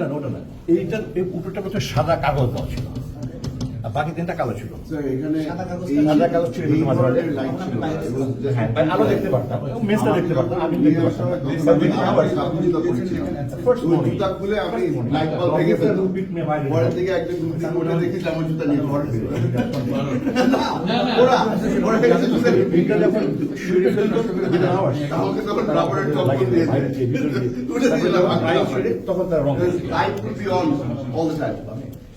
না ওটা না এইটা উপরটা উপরটা সাদা কাগজ দেওয়া ছিল আর বাকি তিনটা কালো ছিল সাদা কাগজ ছিল মাঝে আলো দেখতে পারতাম মেসটা দেখতে পারতাম আমি তখন তার রং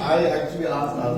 I actually asked.